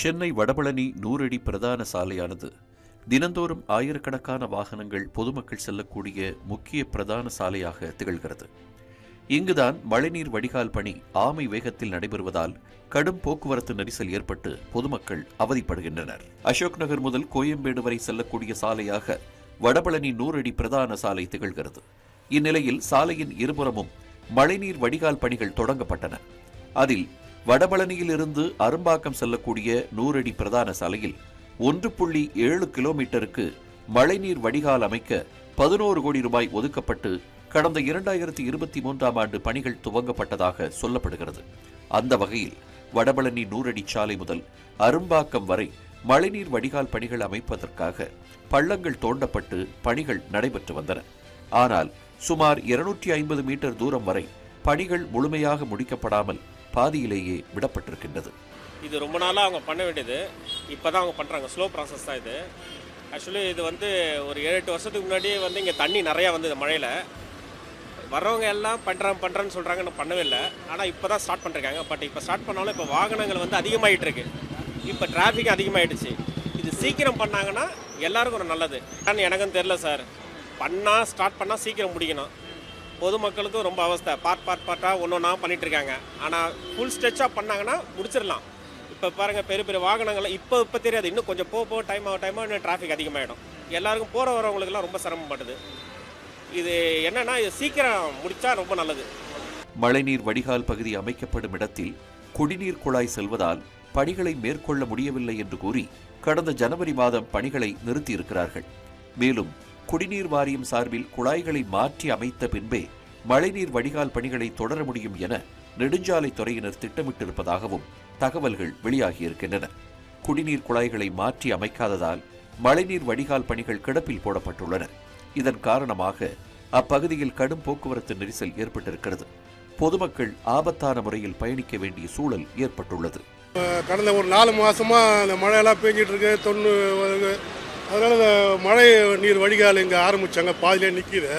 சென்னை வடபழனி நூறடி பிரதான சாலையானது. தினந்தோறும் ஆயிரக்கணக்கான வாகனங்கள் பொதுமக்கள் செல்லக்கூடிய முக்கிய பிரதான சாலையாக திகழ்கிறது. இங்குதான் மழைநீர் வடிகால் பணி ஆமை வேகத்தில் நடைபெறுவதால் கடும் போக்குவரத்து நெரிசல் ஏற்பட்டு பொதுமக்கள் அவதிப்படுகின்றனர். அசோக் நகர் முதல் கோயம்பேடு வரை செல்லக்கூடிய சாலையாக வடபழனி நூறடி பிரதான சாலை திகழ்கிறது. இந்நிலையில் சாலையின் இருபுறமும் மழைநீர் வடிகால் பணிகள் தொடங்கப்பட்டன. அதில் வடபழனியிலிருந்து அரும்பாக்கம் செல்லக்கூடிய நூறடி பிரதான சாலையில் ஒன்று புள்ளி ஏழு கிலோமீட்டருக்கு மழைநீர் வடிகால் அமைக்க பதினோரு கோடி ரூபாய் ஒதுக்கப்பட்டு கடந்த இரண்டாயிரத்தி இருபத்தி மூன்றாம் ஆண்டு பணிகள் துவங்கப்பட்டதாக சொல்லப்படுகிறது. அந்த வகையில் வடபழனி நூறடி சாலை முதல் அரும்பாக்கம் வரை மழைநீர் வடிகால் பணிகள் அமைப்பதற்காக பள்ளங்கள் தோண்டப்பட்டு பணிகள் நடைபெற்று வந்தன. ஆனால் சுமார் இருநூற்றி ஐம்பது மீட்டர் தூரம் வரை பணிகள் முழுமையாக முடிக்கப்படாமல் பாதியிலேயே விடப்பட்டிருக்கின்றது. இது ரொம்ப நாளாக அவங்க பண்ண வேண்டியது. இப்போ தான் அவங்க பண்ணுறாங்க ஸ்லோ ப்ராசஸ் தான் இது. ஆக்சுவலி இது வந்து ஒரு ஏழு எட்டு வருஷத்துக்கு முன்னாடியே வந்து இங்கே தண்ணி நிறையா வந்தது மழையில். வர்றவங்க எல்லாம் பண்ணுறேன் பண்ணுறேன்னு சொல்கிறாங்க நான் பண்ணவே இல்லை. ஆனால் இப்போ தான் ஸ்டார்ட் பண்ணிருக்காங்க. பட் இப்போ ஸ்டார்ட் பண்ணாலும் இப்போ வாகனங்கள் வந்து அதிகமாகிட்டு இருக்கு இப்போ டிராஃபிக் அதிகமாகிடுச்சு இது சீக்கிரம் பண்ணாங்கன்னா எல்லாருக்கும் ஒரு நல்லது. ஆனால் எனக்கும் தெரில சார் பண்ணால் ஸ்டார்ட் பண்ணால் சீக்கிரம் முடிக்கணும். பொதுமக்களுக்கும் ரொம்ப அவஸ்தை. பார்ட் பார்ட் பார்ட்டாக ஒன்று ஒன்றா பண்ணிகிட்ருக்காங்க இருக்காங்க ஆனால் ஃபுல் ஸ்ட்ரெச்சாக பண்ணாங்கன்னா முடிச்சிடலாம். இப்போ பாருங்கள் பெரிய பெரிய வாகனங்கள்லாம் இப்போ இப்போ தெரியாது. இன்னும் கொஞ்சம் போக போக டைம் ஆக டைமாக இன்னும் டிராஃபிக் அதிகமாகிடும் எல்லாருக்கும் போகிற வரவங்களுக்குலாம் ரொம்ப சிரமப்படுது இது என்னென்னா இது சீக்கிரம் முடித்தா ரொம்ப நல்லது. மழைநீர் வடிகால் பகுதி அமைக்கப்படும் இடத்தில் குடிநீர் குழாய் செல்வதால் பணிகளை மேற்கொள்ள முடியவில்லை என்று கூறி கடந்த ஜனவரி மாதம் பணிகளை நிறுத்தியிருக்கிறார்கள். மேலும் குடிநீர் வாரியம் சார்பில் குழாய்களை மாற்றி அமைத்த பின்பே மழைநீர் வடிகால் பணிகளை தொடர முடியும் என நெடுஞ்சாலை துறையினர் திட்டமிட்டிருப்பதாகவும் தகவல்கள் வெளியாகியிருக்கின்றன. குடிநீர் குழாய்களை மாற்றி அமைக்காததால் மழைநீர் வடிகால் பணிகள் கிடப்பில் போடப்பட்டுள்ளன. இதன் காரணமாக அப்பகுதியில் கடும் போக்குவரத்து நெரிசல் ஏற்பட்டிருக்கிறது. பொதுமக்கள் ஆபத்தான முறையில் பயணிக்க வேண்டிய சூழல் ஏற்பட்டுள்ளது. கடந்த ஒரு நாலு மாசமா இந்த மழையெல்லாம் பெஞ்சிட்டு இருக்கு. தொண்ணு அதனால் இந்த மழை நீர் வடிகால் இங்கே ஆரம்பித்தாங்க பாதிலே நிற்கிது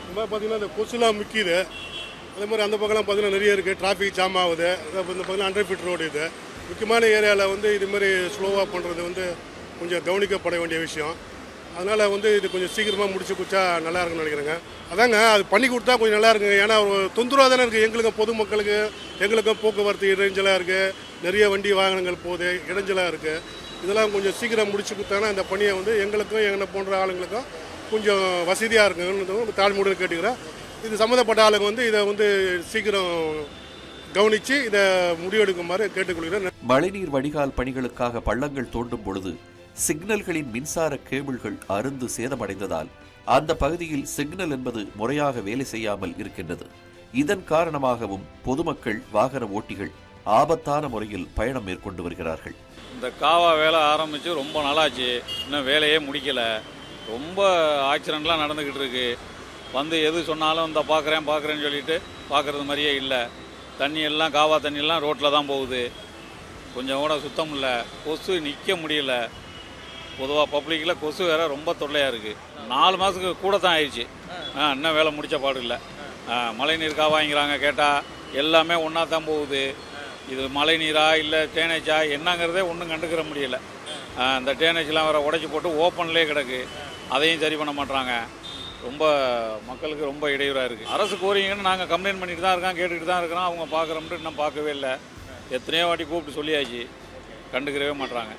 இந்த மாதிரி பார்த்தீங்கன்னா இந்த கொசுலாம் மிக்கிது. அதே மாதிரி அந்த பக்கம்லாம் பார்த்தீங்கன்னா நிறைய இருக்குது டிராஃபிக் ஜாம் ஆகுது. இந்த பார்த்தீங்கன்னா ஹண்ட்ரட் ஃபீட் ரோடு இது. முக்கியமான ஏரியாவில் வந்து இது மாதிரி ஸ்லோவாக பண்ணுறது வந்து கொஞ்சம் கவனிக்கப்பட வேண்டிய விஷயம். அதனால் வந்து இது கொஞ்சம் சீக்கிரமாக முடிச்சு கொடுத்தா நல்லா இருக்கும்னு நினைக்கிறேங்க. அதாங்க அது பண்ணி கொடுத்தா கொஞ்சம் நல்லா இருக்குங்க. ஏன்னா ஒரு தொந்தரவாக தானே இருக்குது எங்களுக்கும் பொதுமக்களுக்கு எங்களுக்கும் போக்குவரத்து இடைஞ்சலாக இருக்குது நிறைய வண்டி வாகனங்கள் போகுது. இடைஞ்சலாக இருக்குது இதெல்லாம் கொஞ்சம் சீக்கிரம் முடிச்சு கொடுத்தாங்கன்னா இந்த பணியை வந்து எங்களுக்கும் எங்களை போன்ற ஆளுங்களுக்கும் கொஞ்சம் வசதியாக இருக்குங்கன்னு தாழ்மையுடன் கேட்டுக்கிறேன். இது சம்மந்தப்பட்ட ஆளுங்க வந்து இதை வந்து சீக்கிரம் கவனித்து இதை முடிவெடுக்குமாறு கேட்டுக்கொள்கிறேன். மழைநீர் வடிகால் பணிகளுக்காக பள்ளங்கள் தோண்டும் பொழுது சிக்னல்களின் மின்சார கேபிள்கள் அருந்து சேதமடைந்ததால் அந்த பகுதியில் சிக்னல் என்பது முறையாக வேலை செய்யாமல் இருக்கின்றது. இதன் காரணமாகவும் பொதுமக்கள் வாகன ஓட்டிகள் ஆபத்தான முறையில் பயணம் மேற்கொண்டு வருகிறார்கள். இந்த காவா வேலை ஆரம்பித்து ரொம்ப நாளாச்சு. இன்னும் வேலையே முடிக்கலை. ரொம்ப ஆக்சிடெண்ட்லாம் நடந்துக்கிட்டு இருக்கு. வந்து எது சொன்னாலும் இந்த பார்க்குறேன் பார்க்குறேன்னு சொல்லிட்டு பார்க்குறது மாதிரியே இல்லை. தண்ணி எல்லாம் காவா தண்ணியெல்லாம் ரோட்டில் தான் போகுது. கொஞ்சம் கூட சுத்தம் இல்லை. கொசு நிற்க முடியல. பொதுவாக பப்ளிக்கில் கொசு வேற ரொம்ப தொல்லையாக இருக்குது நாலு மாதத்துக்கு கூட தான் ஆயிடுச்சு ஆ இன்னும் வேலை முடிச்ச பாடு இல்லை. மழை நீர் காவாங்கிறாங்க கேட்டால் எல்லாமே ஒன்றா தான் போகுது. இது மழை நீரா இல்லை டேனேஜா என்னங்கிறதே ஒன்றும் கண்டுக்கிற முடியல. அந்த டேனேஜ்லாம் வர உடைச்சி போட்டு ஓப்பன்லேயே கிடக்கு. அதையும் சரி பண்ண மாட்டாங்க ரொம்ப மக்களுக்கு ரொம்ப இடையூறாக இருக்குது அரசு கோரிங்கன்னு நாங்கள் கம்ப்ளைண்ட் பண்ணிட்டு தான் இருக்கோம் கேட்டுக்கிட்டு தான் இருக்கிறோம் அவங்க பார்க்குறோம்ட்டு இன்னும் பார்க்கவே இல்லை. எத்தனையோ வாட்டி கூப்பிட்டு சொல்லியாச்சு. கண்டுக்கிறவே மாட்றாங்க.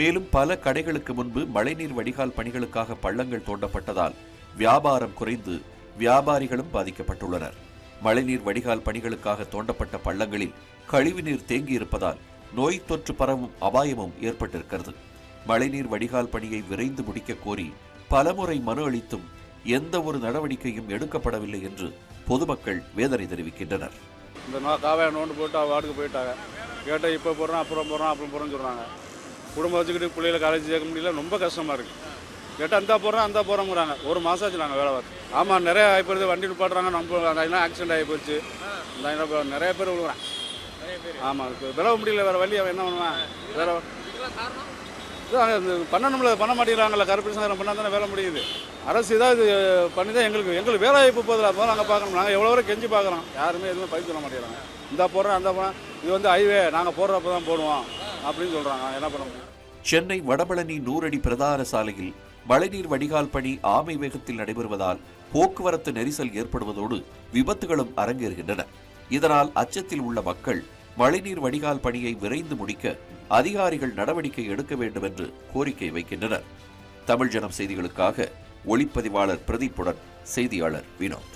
மேலும் பல கடைகளுக்கு முன்பு மழைநீர் வடிகால் பணிகளுக்காக பள்ளங்கள் தோண்டப்பட்டதால் வியாபாரம் குறைந்து வியாபாரிகளும் பாதிக்கப்பட்டுள்ளனர். மழைநீர் வடிகால் பணிகளுக்காக தோண்டப்பட்ட பள்ளங்களில் கழிவுநீர் தேங்கியிருப்பதால் நோய் தொற்று பரவும் அபாயமும் ஏற்பட்டிருக்கிறது. மழைநீர் வடிகால் பணியை விரைந்து முடிக்க கோரி பலமுறை மனு அளித்தும் எந்த ஒரு நடவடிக்கையும் எடுக்கப்படவில்லை என்று பொதுமக்கள் வேதனை தெரிவிக்கின்றனர். இந்த நோ காவையை நோண்டு போட்டு வார்டுக்கு போயிட்டாங்க. கேட்டால் இப்போ போகிறோம் அப்புறம் போகிறோம் அப்புறம் போகிறோம்னு சொல்கிறாங்க குடும்பம் வச்சுக்கிட்டு பிள்ளைகளை காலேஜ் சேர்க்க முடியல ரொம்ப கஷ்டமாக இருக்குது கேட்டால் அந்த போடுறோம் அந்த போகிறோங்கிறாங்க ஒரு மாதம் ஆச்சு நாங்கள் வேலை பார்த்து. ஆமாம் நிறைய ஆகிப்போகுது வண்டி நிப்பாட்டுறாங்க. நம்ம அதெல்லாம் ஆக்சிடென்ட் ஆகி போச்சு. இப்போ நிறைய பேர் விழுகுறான் ஆமாம் இப்போ விளவ முடியல வேறு வழி அவன் என்ன பண்ணுவான்? வேற பண்ணணும்ல பண்ண மாட்டேங்கிறாங்கல்ல. சங்கரம் பண்ணால் தானே வேலை முடியுது. அரசு ஏதாவது பண்ணி தான் எங்களுக்கு எங்களுக்கு வேலை வாய்ப்பு போதில். அப்போ நாங்கள் பார்க்கணும். நாங்கள் எவ்வளோ வரை கெஞ்சி பார்க்குறோம். யாருமே எதுவுமே பதில் சொல்ல மாட்டேங்கிறாங்க. இந்த போடுறோம் அந்த போடுறோம் இது வந்து ஹைவே நாங்கள் போடுறப்ப தான் போடுவோம். அப்படின்னு சொல்கிறாங்க என்ன பண்ண முடியும்? சென்னை வடபழனி நூறடி பிரதான சாலையில் மழைநீர் வடிகால் பணி ஆமை வேகத்தில் நடைபெறுவதால் போக்குவரத்து நெரிசல் ஏற்படுவதோடு விபத்துகளும் அரங்கேறுகின்றன. இதனால் அச்சத்தில் உள்ள மக்கள் மழைநீர் வடிகால் பணியை விரைந்து முடிக்க அதிகாரிகள் நடவடிக்கை எடுக்க வேண்டும் என்று கோரிக்கை வைக்கின்றனர். தமிழ் ஜனம் செய்திகளுக்காக ஒளிப்பதிவாளர் பிரதீப்புடன் செய்தியாளர் வினோத்.